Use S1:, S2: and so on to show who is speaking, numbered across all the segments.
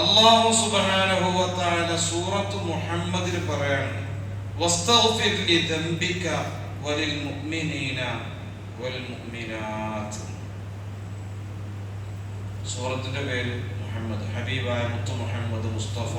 S1: അള്ളാഹു തആല സൂറത്ത് മുഹമ്മദിൽ പറയാണ് സൂറത്തിന്റെ പേര് മുഹമ്മദ് ഹബീബായ മുത്തു മുഹമ്മദ് മുസ്തഫ.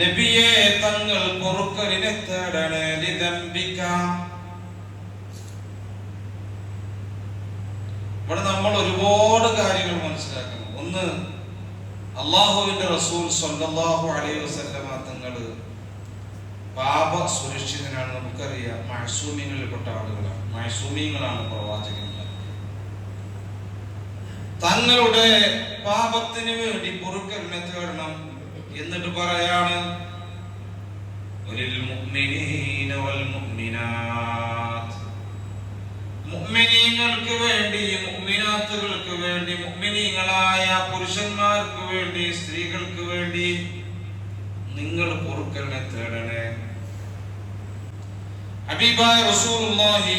S1: നബിയെ തങ്ങൾ പൊറുക്കലിനെ തേടണേ ഇവിടെ നമ്മൾ ഒരുപാട് കാര്യങ്ങൾ മനസ്സിലാക്കണം. ഒന്ന് അള്ളാഹുവിന്റെ റസൂൽ സല്ലല്ലാഹു അലൈഹി വസല്ലമ തങ്ങൾ പാപ സുരക്ഷിതനാണ്. നമുക്കറിയാം മഴസൂമിങ്ങളിൽപ്പെട്ട ആളുകളാണ്. മഴസൂമിങ്ങളാണ് പ്രവാചകന്മാർ. തങ്ങളുടെ പാപത്തിന് വേണ്ടി പൊറുക്കലിനെ തേടണം എന്നിട്ട് പറയാണ് ഒരിൽ മുഅ്മിനീന വൽ മുഅ്മിനാത്ത്. മുഅ്മിനീങ്ങൾക്ക് വേണ്ടി മുഅ്മിനാത്തുകൾക്ക് വേണ്ടി മുഅ്മിനീങ്ങളായ പുരുഷന്മാർക്ക് വേണ്ടി സ്ത്രീകൾക്ക് വേണ്ടി നിങ്ങൾ പൊറുക്കലിനെ തേടണേ. ഹബീബായ റസൂലുള്ളാഹി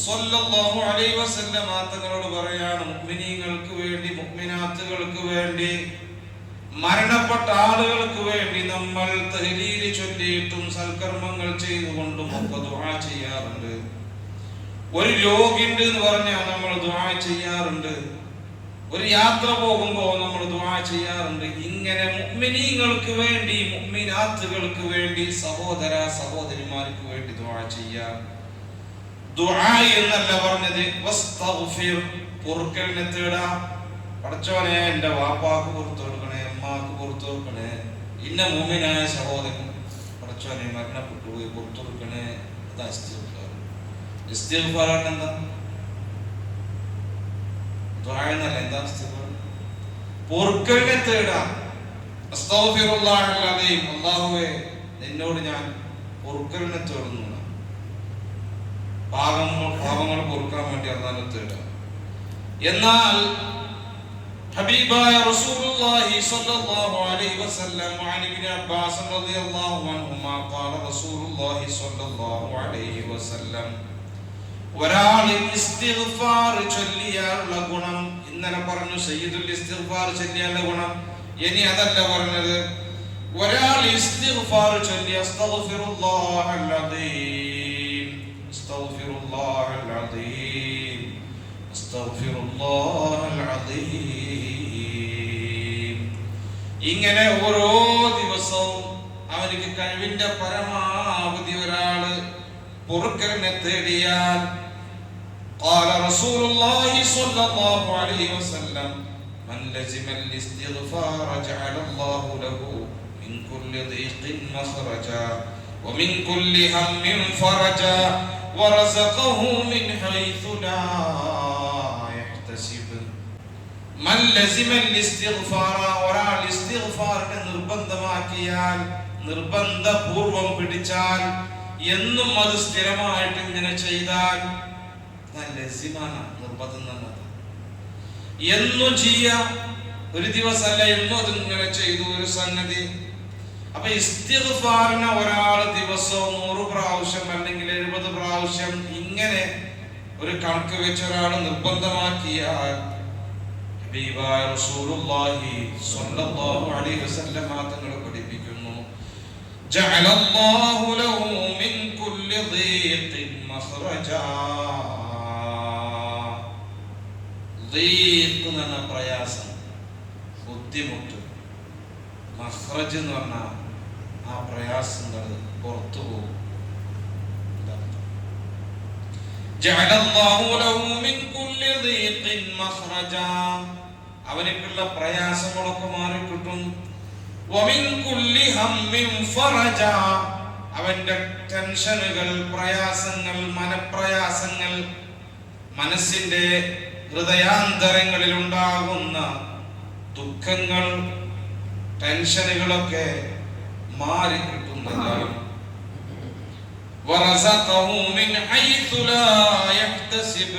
S1: സ്വല്ലല്ലാഹു അലൈഹി വസല്ലം തങ്ങളോട് പറയാണ് മുഅ്മിനീങ്ങൾക്ക് വേണ്ടി മുഅ്മിനാത്തുകൾക്ക് വേണ്ടി മരണപ്പെട്ട ആളുകൾക്ക് വേണ്ടി നമ്മൾ തഹ്ലീൽ ചൊല്ലിയിട്ടും സൽക്കർമ്മങ്ങൾ ചെയ്തുകൊണ്ടും ഒക്കെ ദുആ ചെയ്യാറുണ്ട്. ഒരു രോഗിണ്ട് എന്ന് പറഞ്ഞാൽ നമ്മൾ ദുആ ചെയ്യാറുണ്ട്. ഒരു യാത്ര പോകുമ്പോൾ നമ്മൾ ദുആ ചെയ്യാറുണ്ട്. ഇങ്ങനെ മുഅ്മിനീങ്ങൾക്ക് വേണ്ടി മുഅ്മിനാത്തുകൾക്ക് വേണ്ടി സഹോദര സഹോദരിമാർക്ക് വേണ്ടി ദുആ ചെയ്യാം. ദുആ എന്നല്ല പറഞ്ഞത് പൊറുക്കലിനെ തേടാ. പടച്ചോനെ എന്റെ വാപ്പാക്ക് പുറത്തു കൊടുക്കണേ അമ്മാക്ക് പുറത്തു കൊടുക്കണേ. ഇന്ന മുമ്മിനായ സഹോദരൻ പടച്ചോനെ മരണപ്പെട്ടു പോയി പുറത്തു കൊടുക്കണേ. അതാ ഇസ്തിഗ്ഫാർ ഇസ്തിഗ്ഫാർ എന്താ ദുആ എന്നല്ല എന്താ ഇസ്തിഗ്ഫാർ പൊറുക്കലിനെ തേടാ അസ്തഗ്ഫിറുല്ലാഹൽ അലീം അല്ലാഹുവേ നിന്നോട് ഞാൻ പൊറുക്കലിനെ തേടുന്നു പാപങ്ങൾ പാപങ്ങൾ പൊറുക്കാൻ വേണ്ടി അള്ളാഹു തേടാം എന്നാൽ ഹബീബായ റസൂലുള്ളാഹി സ്വല്ലല്ലാഹു അലൈഹി വസല്ലം عن ابن عباس رضي الله عنهما قال رسول الله صلى الله عليه وسلم ഒരാൾ ഗുണം ഇന്നലെ പറഞ്ഞു സയ്യിദുൽ ഇസ്തിഗ്ഫാർ ഗുണം. ഇനി അതല്ല പറഞ്ഞത്. ഒരാൾ ഇസ്തിഗ്ഫാർ അസ്തഗ്ഫിറുല്ലാഹൽ അദീം അസ്തഗ്ഫിറുല്ലാഹൽ അദീം അസ്തഗ്ഫിറുല്ലാഹൽ അദീം ഇങ്ങനെ ഓരോ ദിവസവും അവനിക്ക് കഴിവിന്റെ പരമാവധി ഒരാൾ പൊറുക്കലിനെ തേടിയാൽ قال رسول الله صلى الله عليه وسلم من لزم الاستغفار جعل الله له من كل ضيق مخرجا ومن كل هم فرجا ورزقه من حيث لا يحتسب من لزم الاستغفار ഒരാൾ ഇസ്തിഗ്ഫാറിനെ നിർബന്ധമാക്കിയാൽ നിർബന്ധപൂർവം പിടിച്ചാൽ എന്നും അത് സ്ഥിരമായിട്ട് ഇങ്ങനെ ചെയ്താൽ അത് ലസിമാണ് നിർബന്ധം തന്നെ എന്നും ചെയ്യാം ഒരു ദിവസമല്ല എന്നും അതിങ്ങനെ ചെയ്തു ഒരു സംഗതി അപ്പൊ ഇസ്തിഫാറിന് ഒരാൾ ദിവസവും നൂറ് പ്രാവശ്യം അല്ലെങ്കിൽ എഴുപത് പ്രാവശ്യം ഇങ്ങനെ ഒരു കണക്ക് വെച്ച് ഒരാൾ നിർബന്ധമാക്കിയാൽ പഠിപ്പിക്കുന്നു. ജഅലല്ലാഹു ലഹു മിൻ കുല്ലി ളീഖ് എന്ന് പറഞ്ഞ പ്രയാസം ബുദ്ധിമുട്ട് മഹ്റജ് എന്ന് പറഞ്ഞാൽ ആ പ്രയാസങ്ങൾ പുറത്തു പോകും. അവനക്കുള്ള പ്രയാസങ്ങളൊക്കെ ഹമ്മിൻ ഫറജ. അവന്റെ ടെൻഷനുകൾ പ്രയാസങ്ങൾ മനപ്രയാസങ്ങൾ മനസ്സിന്റെ ഹൃദയാന്തരങ്ങളിൽ ഉണ്ടാകുന്ന ദുഃഖങ്ങൾ ടെൻഷനുകളൊക്കെ മാറിക്കിട്ടുന്നതാണ് ورزقه من حيث لا يحتسب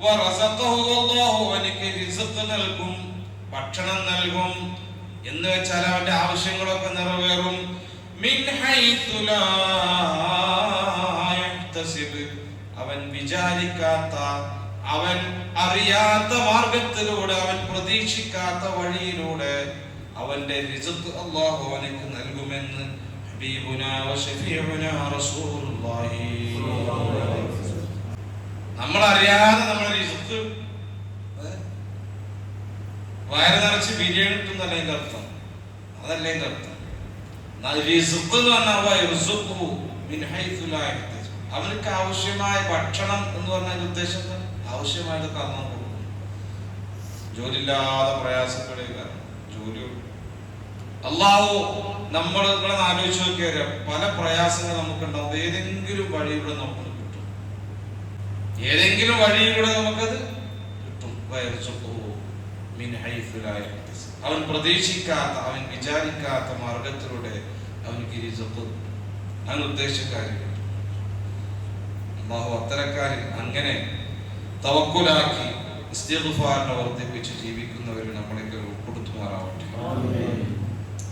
S1: ورزقه الله അവനിക്ക് റിസ്ക് നൽകും ഭക്ഷണം നൽകും എന്ന് വെച്ചാൽ അവന്റെ ആവശ്യങ്ങളൊക്കെ നിറവേറും മിൻ ഹൈത്തു ലാ യഹ്തസിബ് അവൻ വിചാരിക്കാത്ത അവൻ അറിയാത്ത മാർഗത്തിലൂടെ അവൻ പ്രതീക്ഷിക്കാത്ത വഴിയിലൂടെ അവന്റെ രിജത്ത് അള്ളാഹു അവനക്ക് നൽകുമെന്ന് നമ്മൾ അറിയാതെ നമ്മൾ റിസത്ത് വയറ് നിറച്ച് ബിരിയാണി കിട്ടുന്നല്ല അതിന്റെ അർത്ഥം അതല്ല അതിന്റെ അർത്ഥം റിസ്ക് എന്ന് പറഞ്ഞാൽ അവർക്ക്. ആവശ്യമായ ഭക്ഷണം എന്ന് പറഞ്ഞ ഉദ്ദേശം? ആവശ്യമായതൊക്കെ അന്ന് കൊടുക്കും ജോലിയില്ലാതെ പ്രയാസപ്പെടുക ജോലി അള്ളാഹു നമ്മൾ ഇവിടെ ആലോചിച്ച് നോക്കിയാൽ പല പ്രയാസങ്ങൾ നമുക്കുണ്ടാവും. ഏതെങ്കിലും വഴിയിലൂടെ നമുക്ക് കിട്ടും. ഏതെങ്കിലും വഴിയിലൂടെ നമുക്കത് കിട്ടും. മിൻ അവൻ പ്രതീക്ഷിക്കാത്ത അവൻ വിചാരിക്കാത്ത മാർഗത്തിലൂടെ അവൻ റിസഖ് അവൻ ഉദ്ദേശിച്ച കാര്യങ്ങൾ അള്ളാഹു അത്തരക്കാരിൽ അങ്ങനെ തവക്കുലാക്കി ഇസ്തിഗ്ഫാറിനെ വർദ്ധിപ്പിച്ച് ജീവിക്കുന്നവരിൽ നമ്മളെയൊക്കെ ഉൾപ്പെടുത്തുമാറാവട്ടെ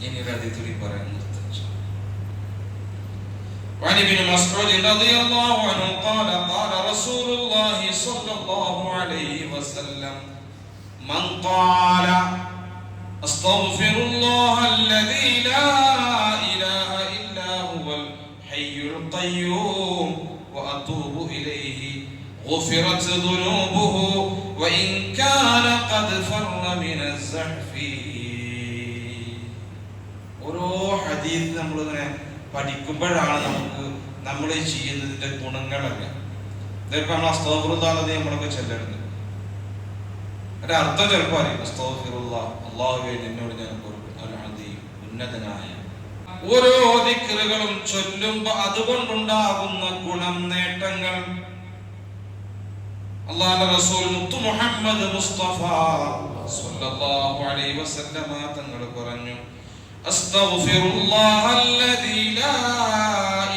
S1: ഇനി ഒരു അതിഥി പറയാൻ നിർത്തുന്നു وعن ابن مسعود رضي الله عنه قال قال رسول الله صلى الله عليه وسلم من قال استغفر الله الذي لا اله الا هو الحي القيوم واتوب اليه غفرت ذنوبه وان كان قد فر من الزحف ഓരോ ഹദീസ് നമ്മളിങ്ങനെ പഠിക്കുമ്പോഴാണ് നമുക്ക് നമ്മൾ ഈ ചെയ്യുന്നതിന്റെ ഗുണങ്ങളല്ല ഇതിപ്പോ നമ്മൾ അസ്തോഫറുദ്ദാലത് നമ്മളൊക്കെ ചെല്ലരുത് അതിന്റെ അർത്ഥം ചിലപ്പോൾ അറിയും അസ്തോഫിറുള്ള അള്ളാഹുവെ നിന്നോട് ഞാൻ പൊറുക്കും അൽ അദീം, ഉന്നതനായ ഓരോ ദിക്റുകളും ചൊല്ലുമ്പോ അതുകൊണ്ടുണ്ടാകുന്ന ഗുണം നേട്ടങ്ങൾ അള്ളാഹുവിന്റെ റസൂൽ മുത്തു മുഹമ്മദ് മുസ്തഫ സ്വല്ലല്ലാഹു അലൈഹി വസല്ലമ തങ്ങൾ പറഞ്ഞു അസ്തഗ്ഫിറുല്ലാഹ അല്ലദീ ലാ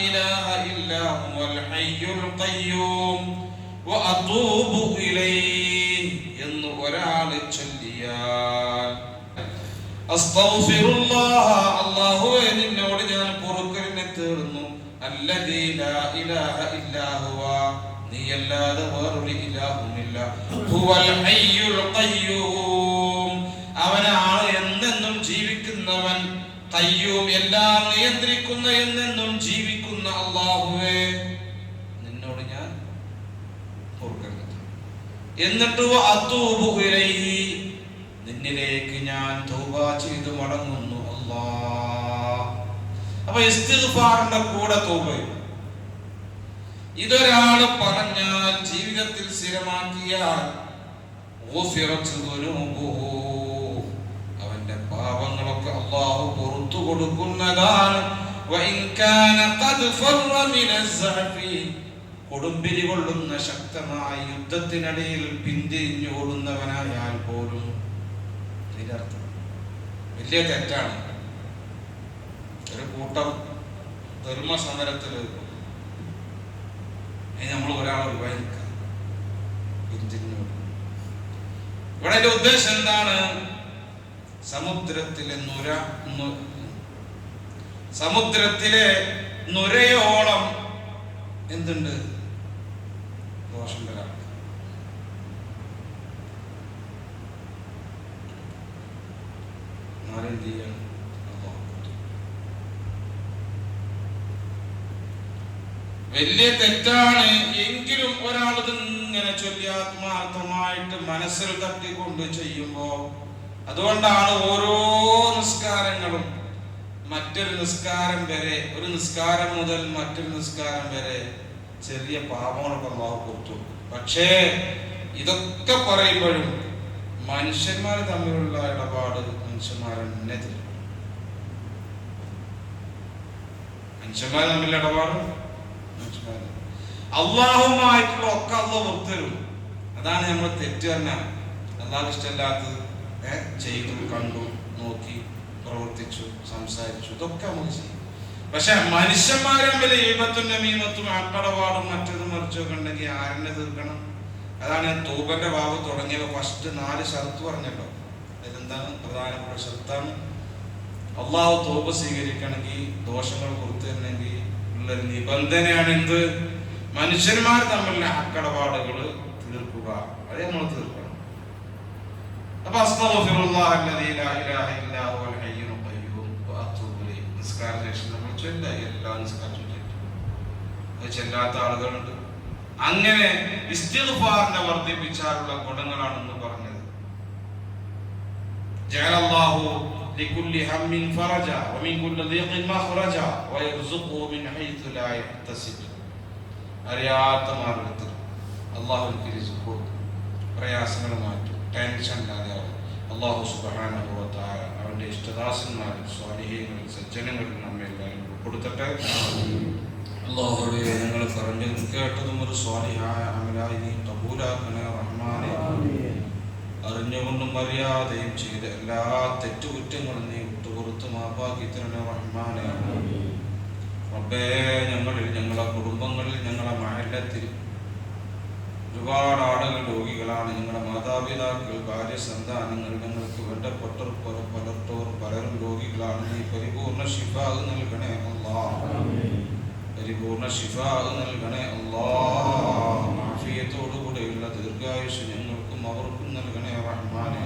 S1: ഇലാഹ ഇല്ലാ ഹുവൽ ഹയ്യുൽ ഖയ്യൂം വഅതൂബു ഇലൈഹി എന്ന് ഒരാൾ ചൊല്ലിയാൽ അസ്തഗ്ഫിറുല്ലാഹ അല്ലാഹുവേ നിന്നോട് ഞാൻ പൊറുക്കലിനെ തേടുന്നു അല്ലദീ ലാ ഇലാഹ ഇല്ലാ നീയല്ലാതെ വേറൊരു ഇലാഹുമില്ല. ഹുവൽ ഹയ്യുൽ ഖയ്യൂം. അവനാണ് എന്തെന്നും ജീവിക്കുന്നവൻ കയ്യൂം എല്ലാം നിയന്ത്രിക്കുന്ന എന്നെന്നും ജീവിക്കുന്ന അള്ളാഹുവേ നിന്നോട് ഞാൻ പൊറുക്കരുത് എന്നിട്ട് അതൂബു ഇലൈഹി. നിന്നിലേക്ക് ഞാൻ തൗബ ചെയ്തു മടങ്ങുന്നു അല്ലാ അപ്പൊ ഇസ്തിഗ്ഫാറിന്റെ കൂടെ തൗബയും ഇതൊരാൾ പറഞ്ഞാൽ ജീവിതത്തിൽ സ്ഥിരമാക്കിയാൽ അവന്റെ പാപങ്ങളൊക്കെ അള്ളാഹു പുറത്തു കൊടുക്കുന്നതാണ്. കൊടുമ്പിരി കൊള്ളുന്ന ശക്തമായ യുദ്ധത്തിനിടയിൽ പിന്തിരിഞ്ഞു ഓടുന്നവനായാൽ പോലും ഇതിനർത്ഥം വലിയ തെറ്റാണ്. ഒരു കൂട്ടം ധർമ്മസമരത്തിൽ നമ്മൾ ഒരാളെ ഒഴിവായി നിൽക്കാം. ഇവിടെ എന്റെ ഉദ്ദേശം എന്താണ്? സമുദ്രത്തിലെ നുര സമുദ്രത്തിലെ നുരയോളം എന്തുണ്ട്? ദോഷം വരാം. നാലെന്ത് ചെയ്യണം അല്ലാഹു കൊടുത്തു. വലിയ തെറ്റാണ്. എങ്കിലും ഒരാൾ ഇങ്ങനെ ചൊല്ലി ആത്മാർത്ഥമായിട്ട് മനസ്സിൽ തട്ടിക്കൊണ്ട് ചെയ്യുമ്പോ അതുകൊണ്ടാണ് ഓരോ നിസ്കാരങ്ങളും മറ്റൊരു നിസ്കാരം വരെ ഒരു നിസ്കാരം മുതൽ മറ്റൊരു നിസ്കാരം വരെ ചെറിയ പാപങ്ങളൊക്കെ അള്ളാഹു കൊടുത്തു. പക്ഷേ ഇതൊക്കെ പറയുമ്പോഴും മനുഷ്യന്മാർ തമ്മിലുള്ള ഇടപാട് മനുഷ്യന്മാരെ മുന്നേ തരും മനുഷ്യന്മാർ തമ്മിലുള്ള ഇടപാട് അള്ളാഹുമായിട്ടുള്ള ഒക്കെ അള്ള പുറത്തരും അതാണ് നമ്മൾ തെറ്റ് തന്നെ അള്ളാഹ് ഇഷ്ടമില്ലാത്തത് ചെയ്തു കണ്ടു നോക്കി പ്രവർത്തിച്ചു സംസാരിച്ചു ഇതൊക്കെ നമുക്ക് ചെയ്യും. പക്ഷെ മനുഷ്യന്മാർ തമ്മിൽ ഈമത്തും നമീമത്തും ആക്കടപാടും മറ്റതും മറിച്ചൊക്കെ ഉണ്ടെങ്കിൽ ആരെന്നെ തീർക്കണം? അതാണ് തൂബന്റെ ബാബ് തുടങ്ങിയപ്പോ ഫസ്റ്റ് നാല് ഷർത്ത് പറഞ്ഞല്ലോ. അതെന്താണ്? പ്രധാനപ്പെട്ട ഷർത്താണ്. അള്ളാഹു തോപ സ്വീകരിക്കണമെങ്കിൽ ദോഷങ്ങൾ പുറത്തു തരണമെങ്കിൽ ഉള്ള നിബന്ധനയാണ് എന്ത്? മനുഷ്യന്മാർ തമ്മിലുള്ള അക്കടപാടുകൾ തീർക്കുക. അത് നമ്മൾ തീർക്കണം. അപ്പൊ ചെല്ലാത്ത ആളുകളുണ്ട്. അങ്ങനെ ഇസ്തിഗ്ഫാറിനെ വർദ്ധിപ്പിച്ചാലുള്ള ഗുണങ്ങളാണെന്ന് പറഞ്ഞത്. ജഅലല്ലാഹു ലികുല്ലി هم فرجا ومن كل ضيق مخرجا ويرزقه من حيث لا يحتسب. അറിയാത്ത മാർഗത്തിൽ അള്ളാഹു എനിക്ക് റിസ്ക് പ്രയാസങ്ങൾ മാറ്റും ടെൻഷൻ ഇല്ലാതെയാവും അള്ളാഹു തആല അവന്റെ ഇഷ്ടദാസന്മാരിൽ സ്വാലിഹീങ്ങളിൽ സജ്ജനങ്ങളിൽ നമ്മെ എല്ലാവരും ഉൾപ്പെടുത്തട്ടെ. അള്ളാഹുടെ ഞങ്ങൾ പറഞ്ഞതും കേട്ടതും ഒരു സ്വാലിഹായ അമലായി നീ കബൂലാക്കണേ റഹ്മാനെ. അറിഞ്ഞുകൊണ്ടും അറിയാതെയും ചെയ്ത എല്ലാ തെറ്റുകുറ്റങ്ങളും നീ വിട്ടുപുറത്ത് മാപ്പാക്കി തരണ റബ്ബേ ഞങ്ങളിൽ ഞങ്ങളെ കുടുംബങ്ങളിൽ ഞങ്ങളുടെ മഹല്ലത്തിൽ ഒരുപാട് ആളുകൾ രോഗികളാണ്. ഞങ്ങളുടെ മാതാപിതാക്കൾ ഭാര്യ സന്താനങ്ങൾ ഞങ്ങൾക്ക് വേണ്ടപ്പെട്ടവർ പല പലർത്തോർ പലരും രോഗികളാണ്. നീ പരിപൂർണ ശിഫാഗ് നൽകണേ അല്ലാ പരിപൂർണ ശിഫാഗ് നൽകണേ അല്ലാ ആഫിയത്തോടുകൂടെയുള്ള ദീർഘായുഷ് ഞങ്ങൾക്കും അവർക്കും നൽകണേ റഹ്മാനെ.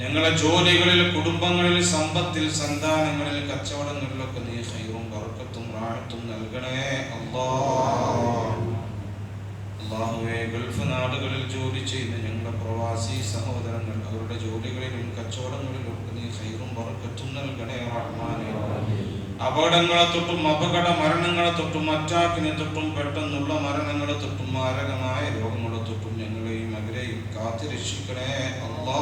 S1: ഞങ്ങളെ ജോലികളിൽ കുടുംബങ്ങളിൽ സമ്പത്തിൽ സന്താനങ്ങളിൽ കച്ചവടങ്ങളിലൊക്കെ നീ ഹൈറും ബർക്കത്തും റാഴത്തും നൽകണേ. അല്ലാ. അള്ളാഹുവെ ഗൾഫ് നാടുകളിൽ ജോലി ചെയ്യുന്ന ഞങ്ങളുടെ പ്രവാസി സഹോദരങ്ങൾ അവരുടെ ജോലികളിലും കച്ചവടങ്ങളിലും ഒക്കെ നീ ഹൈറും വറക്കത്തും നൽകണേ റഹ്മാനെ. അപകടങ്ങളെ തൊട്ടും അപകട മരണങ്ങളെ തൊട്ടും അറ്റാക്കിനെ തൊട്ടും പെട്ടെന്നുള്ള മരണങ്ങളെ തൊട്ടും മാരകമായ രോഗങ്ങളെ തൊട്ടും അവരെയും കാത്തു രക്ഷിക്കണേ അല്ലാ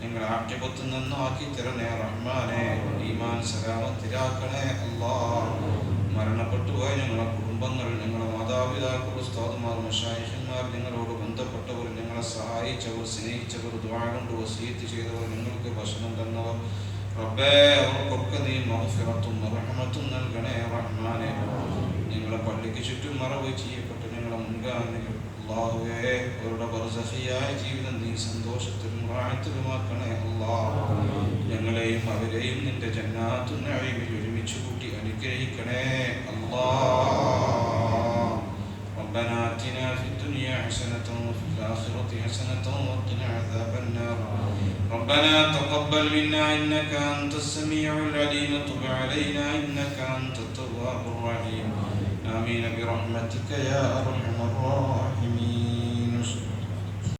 S1: ഞങ്ങളെ ആക്ഷേപത്തിൽ നിന്നാക്കി തരണേ റഹ്മാനെ. ഈമാൻ സലാമത്തിലാക്കണേ. അല്ലാ മരണപ്പെട്ടു പോയ ഞങ്ങളെ കുടുംബങ്ങൾ ഞങ്ങളെ മാതാപിതാക്കൾ ഉസ്താദുമാർ മഷായിഷന്മാർ നിങ്ങളോട് ബന്ധപ്പെട്ടവർ ഞങ്ങളെ സഹായിച്ചവർ സ്നേഹിച്ചവർ ദ്വാ കൊണ്ട് വസീത്ത് ചെയ്തവർ നിങ്ങൾക്ക് ഭക്ഷണം തന്നവർ. റബ്ബേ അവർക്കൊക്കെ നീ മഹഫിറത്തും റഹ്മത്തും നൽകണേ റഹ്മാനെ. ഞങ്ങളെ പള്ളിക്ക് ചുറ്റും മറവ് ചെയ്യപ്പെട്ട് ഞങ്ങളെ മുൻഗാമികൾ അള്ളാഹുവേ അവരുടെ ബർസഹിയായ ജീവിതം നീ സന്തോഷത്തിലും റാഹത്തിലുമാക്കണേ അള്ളാഹ് ഞങ്ങളെയും അവരെയും നിന്റെ ജന്നാത്തു നഈമിൽ ഒരുമിച്ച് കൂട്ടി അനുഗ്രഹിക്കണേ അള്ളാഹ് ربنا آتنا في الدنيا حسنة وفي الآخرة حسنة وقنا عذاب النار ربنا تقبل منا إنك أنت السميع العليم تب علينا إنك أنت التواب الرحيم آمين برحمتك يا أرحم الراحمين.